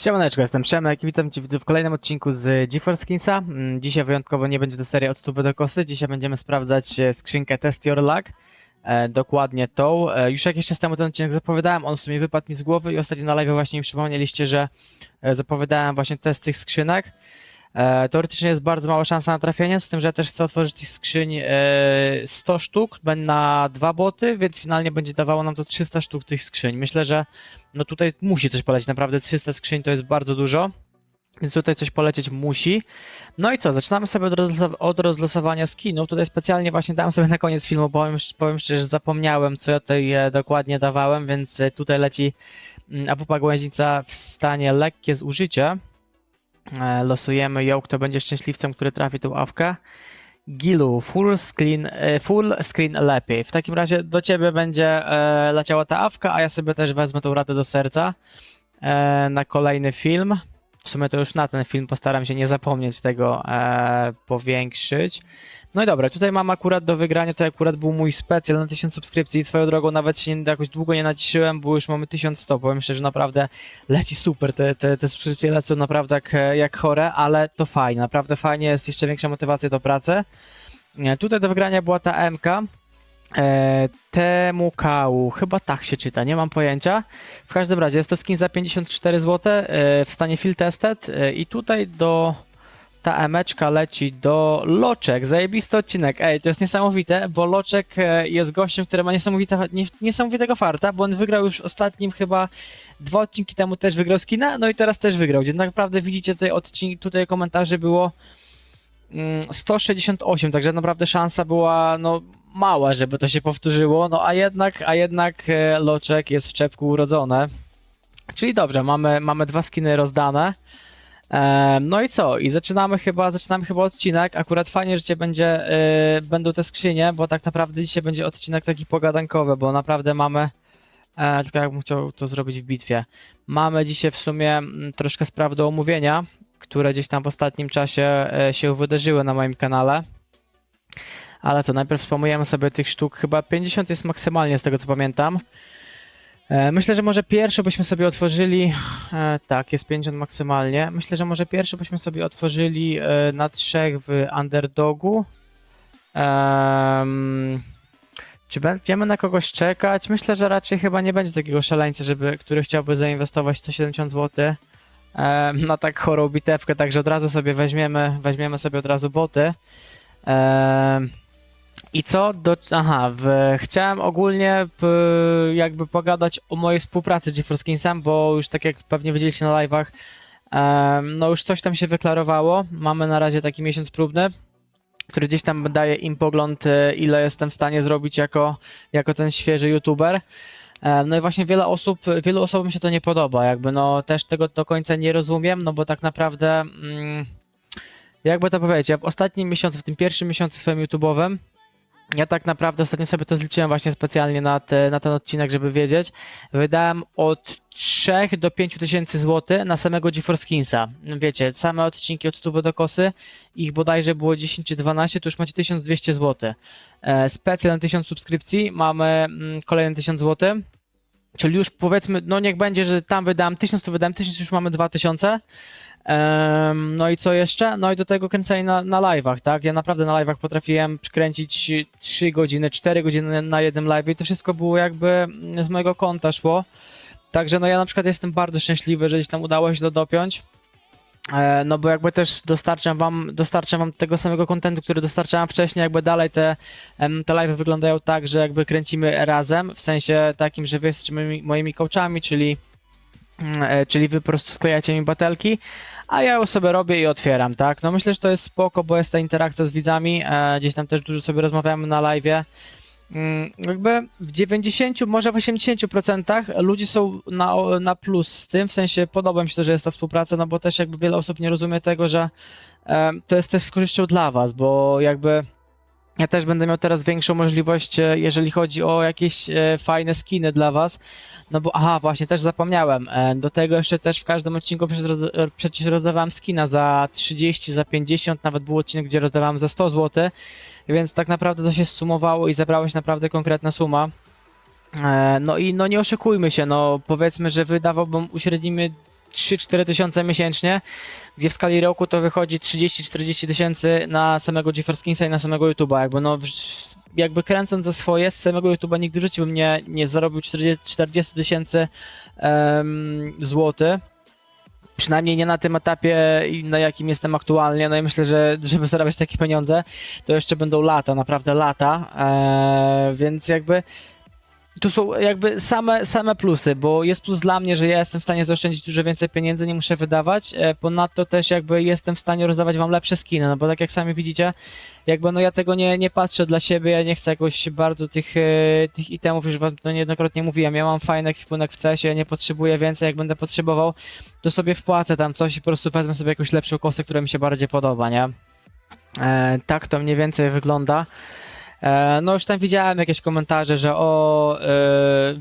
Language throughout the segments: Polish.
Siemaneczko, jestem Przemek witam Cię w kolejnym odcinku z GeForce. Mm, Dzisiaj wyjątkowo nie będzie to seria od stówy do kosy, dzisiaj będziemy sprawdzać e, skrzynkę Test Your Luck, e, dokładnie tą. E, Już jakiś czas temu ten odcinek zapowiadałem, on w sumie wypadł mi z głowy i ostatnio na live właśnie mi przypomnieliście, że zapowiadałem właśnie test tych skrzynek. E, Teoretycznie jest bardzo mała szansa na trafienie, z tym, że też chcę otworzyć tych skrzyń e, 100 sztuk będę na dwa boty, więc finalnie będzie dawało nam to 300 sztuk tych skrzyń. Myślę, że no tutaj musi coś polecieć, naprawdę 300 skrzyń to jest bardzo dużo. Więc tutaj coś polecieć musi. No i co, zaczynamy sobie od, rozlos- od rozlosowania skinów. Tutaj specjalnie właśnie dałem sobie na koniec filmu, powiem, powiem szczerze, że zapomniałem, co ja tutaj e, dokładnie dawałem, więc e, tutaj leci mm, AWP Gałęzica w stanie lekkie zużycie. E, Losujemy ją, kto będzie szczęśliwcem, który trafi tą awkę. Gilu, full screen, e, full screen lepiej. W takim razie do ciebie będzie e, leciała ta awka, a ja sobie też wezmę tą radę do serca na kolejny film. W sumie to już na ten film postaram się nie zapomnieć tego e, powiększyć. No i dobra, tutaj mam akurat do wygrania, to akurat był mój specjal na 1000 subskrypcji i swoją drogą nawet się jakoś długo nie naciszyłem, bo już mamy 1100, powiem szczerze, naprawdę leci super, te, te, te subskrypcje lecą naprawdę jak, jak chore, ale to fajnie, naprawdę fajnie, jest jeszcze większa motywacja do pracy. Nie, Tutaj do wygrania była ta MK, e, Temu Kału, chyba tak się czyta, nie mam pojęcia. W każdym razie jest to skin za 54 zł e, w stanie field tested e, i tutaj do ta emeczka leci do Loczek, zajebisty odcinek. Ej, to jest niesamowite, bo Loczek e, jest gościem, który ma niesamowite, nie, niesamowitego farta, bo on wygrał już ostatnim chyba dwa odcinki temu też wygrał skina, no i teraz też wygrał, gdzie naprawdę widzicie tutaj odcink, tutaj komentarzy było 168, także naprawdę szansa była no mała, żeby to się powtórzyło, no a jednak, a jednak e, Loczek jest w czepku urodzone. Czyli dobrze, mamy, mamy dwa skiny rozdane. Em, No i co? I zaczynamy chyba, zaczynamy chyba odcinek. Akurat fajnie, że cię będzie, y, będą te skrzynie, bo tak naprawdę dzisiaj będzie odcinek taki pogadankowy, bo naprawdę mamy. E, tylko jakbym chciał to zrobić w bitwie. Mamy dzisiaj w sumie mm, troszkę spraw do omówienia, które gdzieś tam w ostatnim czasie e, się wydarzyły na moim kanale. Ale to najpierw wspomniemy sobie tych sztuk. Chyba 50 jest maksymalnie z tego co pamiętam. E, Myślę, że może pierwsze byśmy sobie otworzyli. E, tak, jest 50 maksymalnie. Myślę, że może pierwsze byśmy sobie otworzyli na trzech w underdogu. Em, czy będziemy na kogoś czekać? Myślę, że raczej chyba nie będzie takiego szaleńca, żeby, który chciałby zainwestować 170 zł e, na tak chorą bitewkę, także od razu sobie weźmiemy, weźmiemy sobie od razu boty. Em, i co do. Aha, w, chciałem ogólnie p, jakby pogadać o mojej współpracy z GeForce bo już tak jak pewnie widzieliście na live'ach, em, no już coś tam się wyklarowało. Mamy na razie taki miesiąc próbny, który gdzieś tam daje im pogląd, e, ile jestem w stanie zrobić jako, jako ten świeży YouTuber. E, No i właśnie wiele osób, wielu osobom się to nie podoba, jakby no też tego do końca nie rozumiem, no bo tak naprawdę, mm, jakby to powiedzieć, ja w ostatnim miesiącu, w tym pierwszym miesiącu swoim YouTube'owym, ja tak naprawdę ostatnio sobie to zliczyłem właśnie specjalnie na, te, na ten odcinek, żeby wiedzieć. Wydałem od 3 do 5 tysięcy złotych na samego GeForce Skinsa. Wiecie, same odcinki od 100 do kosy, ich bodajże było 10 czy 12, to już macie 1200 zł. E, specjal na 1000 subskrypcji, mamy mm, kolejne 1000 zł. Czyli już powiedzmy, no niech będzie, że tam wydałem 1000, to wydałem 1000, już mamy 2000. Em, no i co jeszcze? No i do tego kręcenie na, na live'ach, tak? Ja naprawdę na live'ach potrafiłem przykręcić 3 godziny, 4 godziny na jednym live i to wszystko było jakby z mojego konta szło. Także no ja na przykład jestem bardzo szczęśliwy, że gdzieś tam udało się to dopiąć. E, No bo jakby też dostarczam wam, dostarczam wam tego samego kontentu, który dostarczałem wcześniej, jakby dalej te, te live wyglądają tak, że jakby kręcimy razem, w sensie takim, że wy jesteście moimi, moimi coachami, czyli Mm, e, czyli wy po prostu sklejacie mi batelki, a ja ją sobie robię i otwieram, tak? No myślę, że to jest spoko, bo jest ta interakcja z widzami, e, gdzieś tam też dużo sobie rozmawiamy na live'ie. Mm, jakby w 90, może w 80% ludzi są na, na plus z tym, w sensie podoba mi się to, że jest ta współpraca, no bo też jakby wiele osób nie rozumie tego, że e, to jest też z korzyścią dla was, bo jakby ja też będę miał teraz większą możliwość, e, jeżeli chodzi o jakieś e, fajne skiny dla was. No bo, aha, właśnie, też zapomniałem. E, Do tego jeszcze też w każdym odcinku przecież, roz, przecież rozdawałem skina za 30, za 50, nawet był odcinek, gdzie rozdawałem za 100 zł, więc tak naprawdę to się sumowało i zebrała się naprawdę konkretna suma. No i no nie oszukujmy się, no powiedzmy, że wydawałbym, uśrednimy 3-4 tysiące miesięcznie, gdzie w skali roku to wychodzi 30-40 tysięcy na samego GeForce Kinsa i na samego YouTube'a. Jakby no, jakby kręcąc za swoje, z samego YouTube'a nigdy w życiu bym nie, nie zarobił 40 40 tysięcy em, złotych. Przynajmniej nie na tym etapie, na jakim jestem aktualnie. No i myślę, że żeby zarabiać takie pieniądze, to jeszcze będą lata, naprawdę lata. Eee, więc jakby tu są jakby same, same plusy, bo jest plus dla mnie, że ja jestem w stanie zaoszczędzić dużo więcej pieniędzy, nie muszę wydawać. E, ponadto też jakby jestem w stanie rozdawać wam lepsze skiny, no bo tak jak sami widzicie, jakby no ja tego nie, nie patrzę dla siebie, ja nie chcę jakoś bardzo tych, e, tych itemów, już wam to niejednokrotnie mówiłem, ja mam fajny ekwipunek w CS-ie, ja nie potrzebuję więcej, jak będę potrzebował, to sobie wpłacę tam coś i po prostu wezmę sobie jakąś lepszą kostę, która mi się bardziej podoba, nie? E, tak to mniej więcej wygląda. E, no już tam widziałem jakieś komentarze, że o e,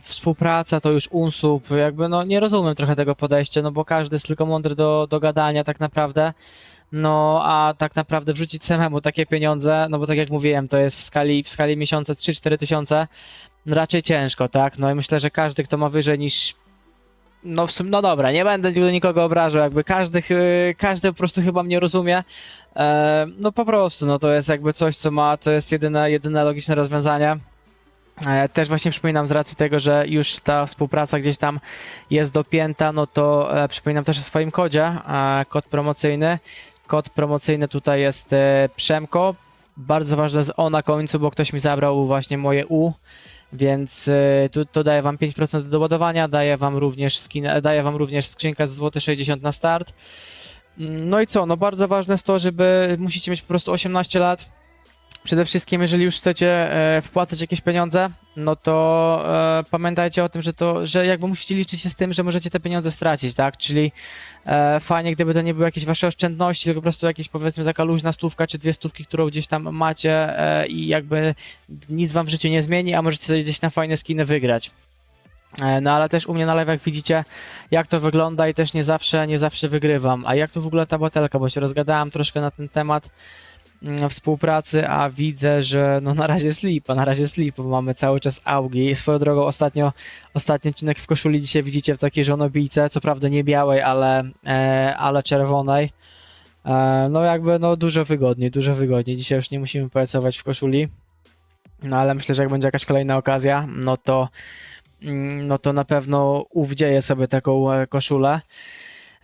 współpraca to już unsub, jakby no nie rozumiem trochę tego podejścia, no bo każdy jest tylko mądry do, do gadania tak naprawdę. No, a tak naprawdę wrzucić samemu takie pieniądze, no bo tak jak mówiłem, to jest w skali, w skali miesiąca 3-4 tysiące, raczej ciężko, tak? No i myślę, że każdy, kto ma wyżej niż no, w sum, no dobra, nie będę tu nikogo obrażał, jakby każdy, każdy po prostu chyba mnie rozumie. E, no po prostu, no to jest jakby coś, co ma, to jest jedyne, jedyne logiczne rozwiązanie. E, Też właśnie przypominam z racji tego, że już ta współpraca gdzieś tam jest dopięta, no to e, przypominam też o swoim kodzie, e, kod promocyjny. Kod promocyjny tutaj jest e, Przemko. Bardzo ważne jest O na końcu, bo ktoś mi zabrał właśnie moje U. Więc y, tu, to daje wam 5% do ładowania, daje wam również skin, daje wam również skrzynkę z złoty 60 na start. Mm, No i co, no bardzo ważne jest to, żeby musicie mieć po prostu 18 lat. Przede wszystkim, jeżeli już chcecie e, wpłacać jakieś pieniądze, no to e, pamiętajcie o tym, że to, że jakby musicie liczyć się z tym, że możecie te pieniądze stracić, tak? Czyli e, fajnie, gdyby to nie były jakieś wasze oszczędności, tylko po prostu jakieś powiedzmy taka luźna stówka czy dwie stówki, którą gdzieś tam macie e, i jakby nic wam w życiu nie zmieni, a możecie sobie gdzieś na fajne skiny wygrać. E, No ale też u mnie na live'ach widzicie, jak to wygląda i też nie zawsze, nie zawsze wygrywam. A jak to w ogóle ta batelka, bo się rozgadałem troszkę na ten temat współpracy, a widzę, że no na razie slip, a na razie slip, bo mamy cały czas augi. Swoją drogą ostatnio, ostatni odcinek w koszuli dzisiaj widzicie w takiej żonobijce, co prawda nie białej, ale, e, ale czerwonej. E, no jakby no dużo wygodniej, dużo wygodniej. Dzisiaj już nie musimy pracować w koszuli. No ale myślę, że jak będzie jakaś kolejna okazja, no to mm, no to na pewno uwdzieję sobie taką e, koszulę.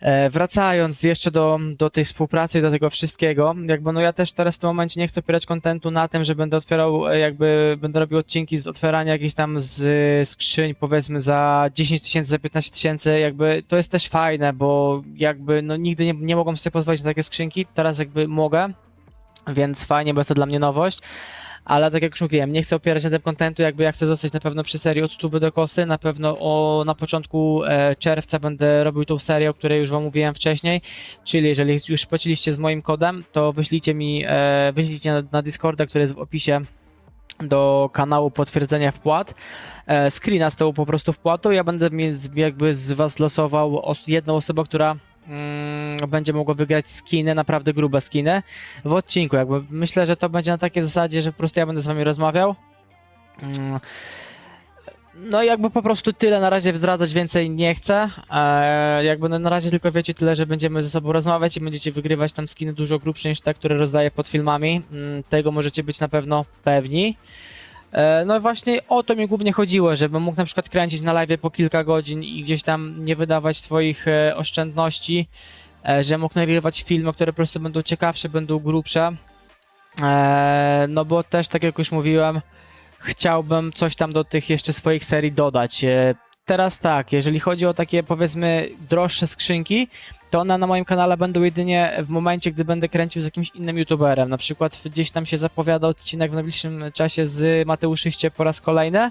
E, wracając jeszcze do, do tej współpracy i do tego wszystkiego, jakby no ja też teraz w tym momencie nie chcę opierać kontentu na tym, że będę otwierał, e, jakby będę robił odcinki z otwierania jakichś tam z skrzyń, powiedzmy za 10 tysięcy, za 15 tysięcy, jakby to jest też fajne, bo jakby no nigdy nie, nie mogłem sobie pozwolić na takie skrzynki, teraz jakby mogę, więc fajnie, bo jest to dla mnie nowość. Ale tak jak już mówiłem, nie chcę opierać na tym kontentu, jakby ja chcę zostać na pewno przy serii od stówy do kosy, na pewno o, na początku e, czerwca będę robił tą serię, o której już wam mówiłem wcześniej, czyli jeżeli już płaciliście z moim kodem, to wyślijcie mi, e, wyślijcie na, na Discorda, który jest w opisie do kanału potwierdzenia wpłat, e, screena z tą po prostu wpłatą, ja będę jakby z was losował os jedną osobę, która mm, będzie mogła wygrać skiny, naprawdę grube skiny w odcinku. Jakby myślę, że to będzie na takiej zasadzie, że po prostu ja będę z wami rozmawiał. Mm. No i jakby po prostu tyle na razie zdradzać więcej nie chcę. E, jakby na razie tylko wiecie tyle, że będziemy ze sobą rozmawiać i będziecie wygrywać tam skiny dużo grubsze niż te, które rozdaję pod filmami. Mm, tego możecie być na pewno pewni. E, No właśnie o to mi głównie chodziło, żebym mógł na przykład kręcić na live po kilka godzin i gdzieś tam nie wydawać swoich e, oszczędności, e, że mógł nagrywać filmy, które po prostu będą ciekawsze, będą grubsze. No bo też, tak jak już mówiłem, chciałbym coś tam do tych jeszcze swoich serii dodać. Teraz tak, jeżeli chodzi o takie powiedzmy droższe skrzynki, to one na moim kanale będą jedynie w momencie, gdy będę kręcił z jakimś innym youtuberem. Na przykład gdzieś tam się zapowiada odcinek w najbliższym czasie z Mateuszyście po raz kolejny.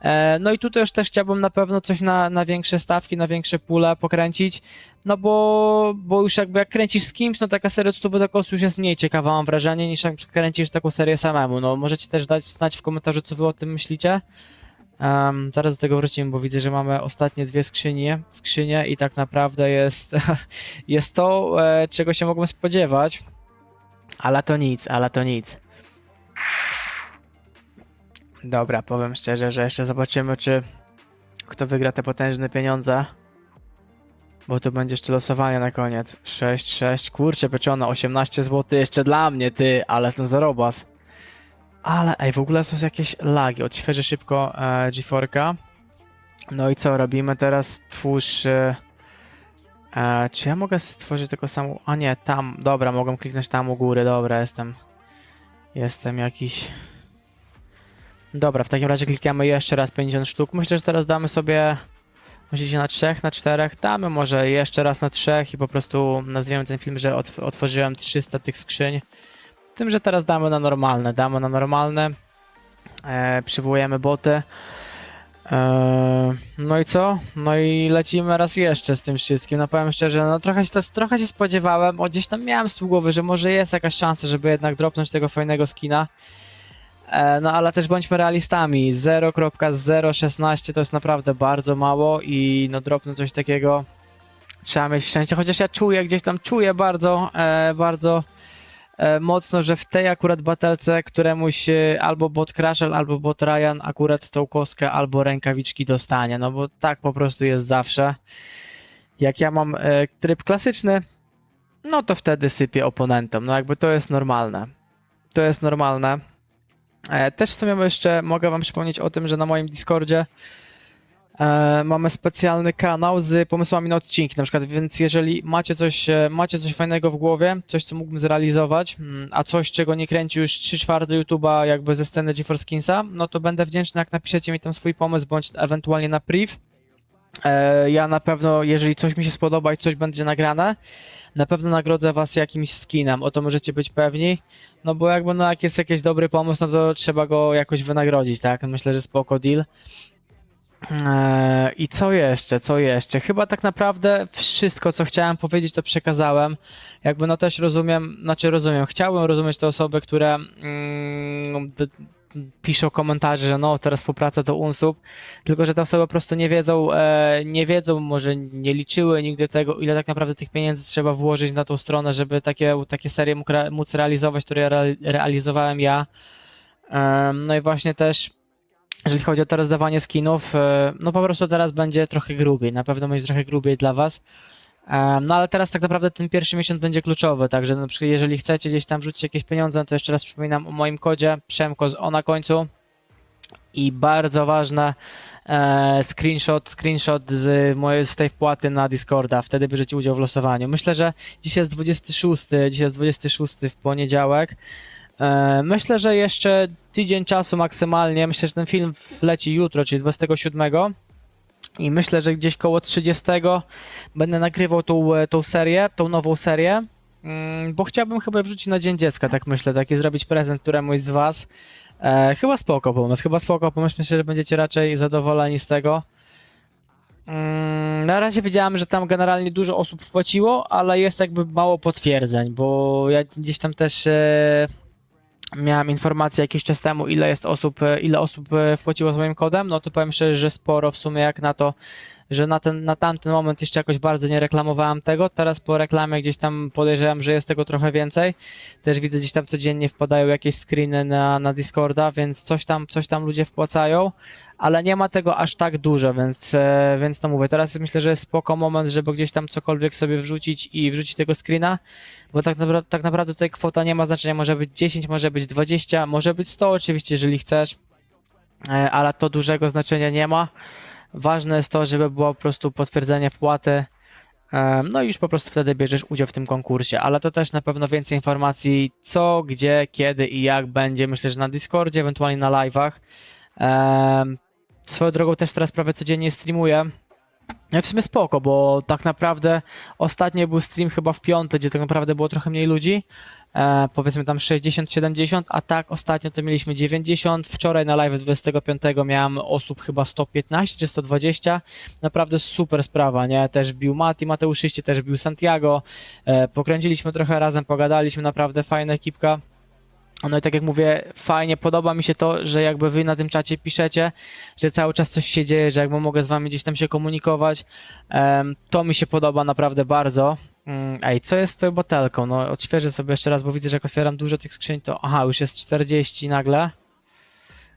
E, No i tutaj już też chciałbym na pewno coś na, na większe stawki, na większe pule pokręcić, no bo, bo już jakby jak kręcisz z kimś, no taka seria od 100 do już jest mniej ciekawa, mam wrażenie, niż jak kręcisz taką serię samemu. No możecie też dać znać w komentarzu, co wy o tym myślicie. Em, zaraz do tego wrócimy, bo widzę, że mamy ostatnie dwie skrzynie, skrzynie i tak naprawdę jest, jest to, e, czego się mogłem spodziewać. Ale to nic, ale to nic. Dobra, powiem szczerze, że jeszcze zobaczymy, czy kto wygra te potężne pieniądze. Bo tu będzie jeszcze losowanie na koniec. 6, 6, kurczę pieczone, 18 zł jeszcze dla mnie, ty, ale ten zarobas. Ale, ej, w ogóle są jakieś lagi. Odświeżę szybko e, G4. No i co, robimy teraz? Twórz... E, e, czy ja mogę stworzyć tylko samą... A nie, tam, dobra, mogę kliknąć tam u góry, dobra, jestem... Jestem jakiś... Dobra, w takim razie klikamy jeszcze raz 50 sztuk. Myślę, że teraz damy sobie... Myślicie na trzech, na czterech? Damy może jeszcze raz na trzech i po prostu nazwiemy ten film, że otw otworzyłem 300 tych skrzyń. Tym, że teraz damy na normalne. Damy na normalne. E, przywołujemy boty. E, no i co? No i lecimy raz jeszcze z tym wszystkim. No powiem szczerze, no trochę się, to, trochę się spodziewałem, o gdzieś tam miałem z tyłu głowy, że może jest jakaś szansa, żeby jednak dropnąć tego fajnego skina. E, No ale też bądźmy realistami. 0.016 to jest naprawdę bardzo mało i no dropnąć coś takiego trzeba mieć szczęście. Chociaż ja czuję, gdzieś tam czuję bardzo, e, bardzo mocno, że w tej akurat batelce któremuś e, albo bot Crusher, albo bot Ryan akurat tą kostkę albo rękawiczki dostanie. No bo tak po prostu jest zawsze. Jak ja mam e, tryb klasyczny, no to wtedy sypię oponentom. No jakby to jest normalne. To jest normalne. E, Też w sumie jeszcze mogę wam przypomnieć o tym, że na moim Discordzie e, mamy specjalny kanał z pomysłami na odcinki, na przykład, więc jeżeli macie coś, e, macie coś fajnego w głowie, coś, co mógłbym zrealizować, mm, a coś, czego nie kręci już 3 czwarte YouTube'a jakby ze sceny GeForce no to będę wdzięczny, jak napiszecie mi tam swój pomysł, bądź ewentualnie na priv. E, Ja na pewno, jeżeli coś mi się spodoba i coś będzie nagrane, na pewno nagrodzę was jakimś skinem, o to możecie być pewni. No bo jakby no jak jest jakiś dobry pomysł, no to trzeba go jakoś wynagrodzić, tak? Myślę, że spoko deal. Eee, I co jeszcze, co jeszcze? Chyba tak naprawdę wszystko, co chciałem powiedzieć, to przekazałem. Jakby no też rozumiem, znaczy rozumiem, chciałbym rozumieć te osoby, które mm, piszą komentarze, że no teraz współpraca to unsub, tylko że te osoby po prostu nie wiedzą, e, nie wiedzą, może nie liczyły nigdy tego, ile tak naprawdę tych pieniędzy trzeba włożyć na tą stronę, żeby takie, takie serie móc realizować, które re, realizowałem ja. Em, no i właśnie też jeżeli chodzi o to rozdawanie skinów, e, no po prostu teraz będzie trochę grubiej, na pewno będzie trochę grubiej dla was. Em, No ale teraz tak naprawdę ten pierwszy miesiąc będzie kluczowy, także na przykład jeżeli chcecie gdzieś tam wrzucić jakieś pieniądze, to jeszcze raz przypominam o moim kodzie Przemko z O na końcu i bardzo ważne e, screenshot, screenshot z, mojej, z tej wpłaty na Discorda, wtedy bierzecie udział w losowaniu. Myślę, że dzisiaj jest 26, dzisiaj jest 26 w poniedziałek. E, Myślę, że jeszcze tydzień czasu maksymalnie. Myślę, że ten film wleci jutro, czyli 27. I myślę, że gdzieś koło 30 będę nagrywał tą, e, tą serię, tą nową serię. Mm, Bo chciałbym chyba wrzucić na Dzień Dziecka, tak myślę, taki zrobić prezent któremuś z was. E, chyba spoko pomysł, chyba spoko pomysł. Myślę, że będziecie raczej zadowoleni z tego. Mm, na razie wiedziałem, że tam generalnie dużo osób wpłaciło, ale jest jakby mało potwierdzeń, bo ja gdzieś tam też e, miałem informację jakiś czas temu, ile jest osób, e, ile osób e, wpłaciło z moim kodem, no to powiem szczerze, że sporo w sumie jak na to, że na, ten, na tamten moment jeszcze jakoś bardzo nie reklamowałem tego. Teraz po reklamie gdzieś tam podejrzewam, że jest tego trochę więcej. Też widzę gdzieś tam codziennie wpadają jakieś screeny na, na Discorda, więc coś tam, coś tam ludzie wpłacają, ale nie ma tego aż tak dużo, więc, e, więc to mówię. Teraz myślę, że jest spoko moment, żeby gdzieś tam cokolwiek sobie wrzucić i wrzucić tego screena, bo tak, napra- tak naprawdę tutaj kwota nie ma znaczenia. Może być 10, może być 20, może być 100 oczywiście, jeżeli chcesz, e, ale to dużego znaczenia nie ma. Ważne jest to, żeby było po prostu potwierdzenie wpłaty. No i już po prostu wtedy bierzesz udział w tym konkursie, ale to też na pewno więcej informacji, co, gdzie, kiedy i jak będzie. Myślę, że na Discordzie, ewentualnie na live'ach. Swoją drogą też teraz prawie codziennie streamuję. No w sumie spoko, bo tak naprawdę ostatnio był stream chyba w piątek, gdzie tak naprawdę było trochę mniej ludzi. E, powiedzmy tam 60-70, a tak ostatnio to mieliśmy 90. Wczoraj na live 25 miałem osób chyba 115 czy 120. Naprawdę super sprawa, nie? Też bił Mati Mateuszyście, też bił Santiago. E, pokręciliśmy trochę razem, pogadaliśmy, naprawdę fajna ekipka. No i tak jak mówię, fajnie, podoba mi się to, że jakby wy na tym czacie piszecie, że cały czas coś się dzieje, że jakby mogę z wami gdzieś tam się komunikować. Em, to mi się podoba naprawdę bardzo. Mm, Ej, co jest z tą butelką? No odświeżę sobie jeszcze raz, bo widzę, że jak otwieram dużo tych skrzyń, to aha, już jest 40 nagle.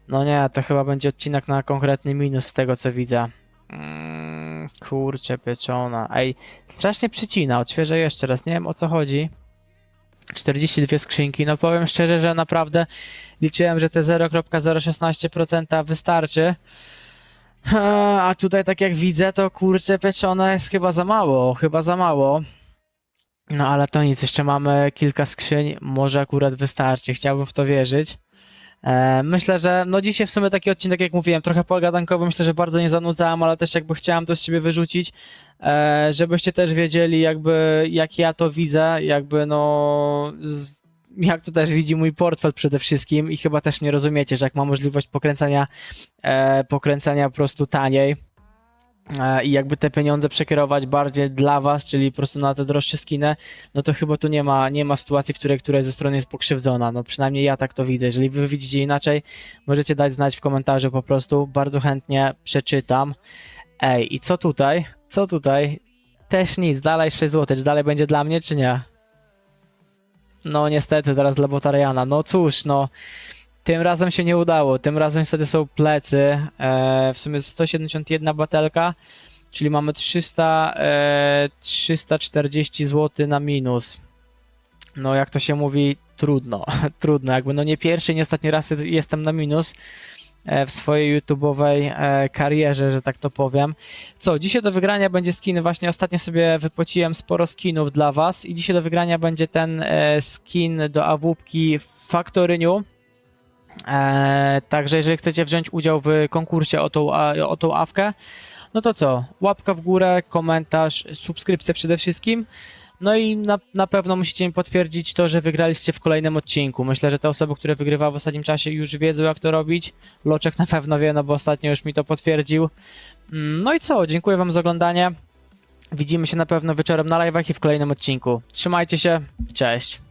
No nie, to chyba będzie odcinek na konkretny minus z tego, co widzę. Mm, kurczę, pieczona. Ej, strasznie przycina, odświeżę jeszcze raz, nie wiem o co chodzi. 42 skrzynki, no powiem szczerze, że naprawdę liczyłem, że te 0,016% wystarczy. A tutaj tak jak widzę, to kurczę pieczone jest chyba za mało, chyba za mało. No ale to nic, jeszcze mamy kilka skrzyń, może akurat wystarczy, chciałbym w to wierzyć. E, myślę, że no dzisiaj w sumie taki odcinek, jak mówiłem, trochę pogadankowy, myślę, że bardzo nie zanudzałem, ale też jakby chciałem to z siebie wyrzucić, e, żebyście też wiedzieli jakby jak ja to widzę, jakby no jak to też widzi mój portfel przede wszystkim i chyba też mnie rozumiecie, że jak mam możliwość pokręcania, e, pokręcania po prostu taniej, i jakby te pieniądze przekierować bardziej dla was, czyli po prostu na te droższe skiny, no to chyba tu nie ma, nie ma sytuacji, w której któraś ze stron jest pokrzywdzona. No przynajmniej ja tak to widzę. Jeżeli wy widzicie inaczej, możecie dać znać w komentarzu po prostu. Bardzo chętnie przeczytam. Ej, i co tutaj? Co tutaj? Też nic, dalej 6 zł. Czy dalej będzie dla mnie, czy nie? No niestety, teraz dla Botariana. No cóż, no tym razem się nie udało. Tym razem niestety są plecy. E, w sumie 171 batelka, czyli mamy 300, e, 340 zł na minus. No jak to się mówi, trudno. trudno. Jakby no nie pierwszy, nie ostatni raz jestem na minus e, w swojej YouTube'owej e, karierze, że tak to powiem. Co, dzisiaj do wygrania będzie skin, właśnie ostatnio sobie wypłaciłem sporo skinów dla was i dzisiaj do wygrania będzie ten e, skin do awupki Factory New. E, także jeżeli chcecie wziąć udział w konkursie o tą, o tą awkę, no to co? Łapka w górę, komentarz, subskrypcja przede wszystkim. No i na, na pewno musicie mi potwierdzić to, że wygraliście w kolejnym odcinku. Myślę, że te osoby, które wygrywały w ostatnim czasie już wiedzą jak to robić. Loczek na pewno wie, no bo ostatnio już mi to potwierdził. Mm, No i co? Dziękuję wam za oglądanie. Widzimy się na pewno wieczorem na live'ach i w kolejnym odcinku. Trzymajcie się, cześć.